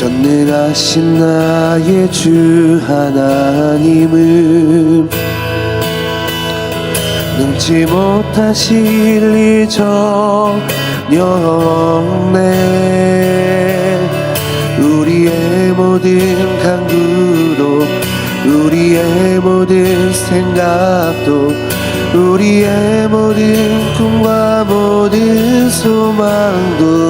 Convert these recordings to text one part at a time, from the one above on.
전능하신 나의 주 하나님은 능치 못하실 일 전혀 없네. 우리의 모든 간구도 우리의 모든 생각도 우리의 모든 꿈과 모든 소망도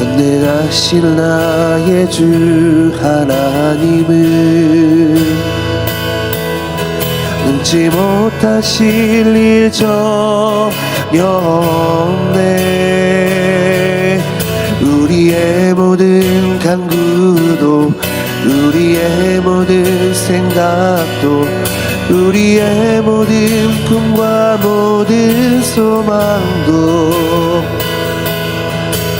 전능하신 나의 주 하나님은 능지 못하실 일 전혀 없네. 우리의 모든 간구도 우리의 모든 생각도 우리의 모든 꿈과 모든 소망도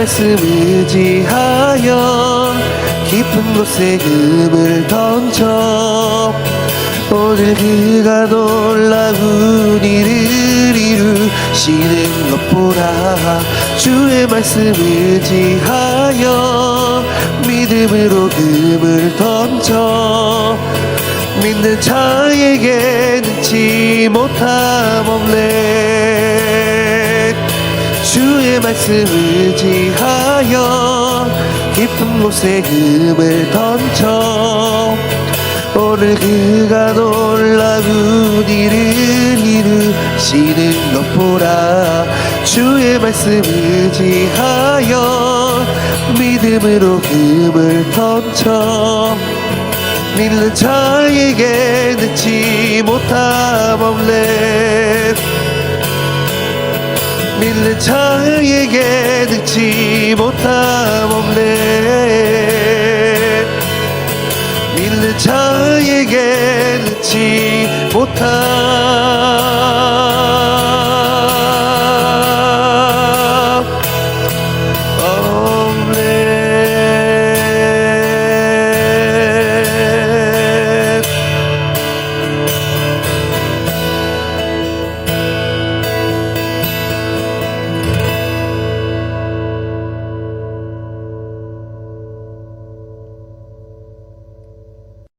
말씀 의지하여 깊은 곳에 금을 던져 오늘 그가 놀라운 일을 이루시는 것 보라 주의 말씀 의지하여 믿음으로 금을 던져 믿는 자에게 늦지 못함 없네 주의 말씀 의지하여 깊은 곳에 금을 던져 오늘 그가 놀라운 일을 이루시는 것 보라. 주의 말씀 의지하여 믿음으로 금을 던져 믿는 자에게 늦지 못함 없네 믿는 자에게 늦지 못함 없네. 믿는 자에게 늦지 못함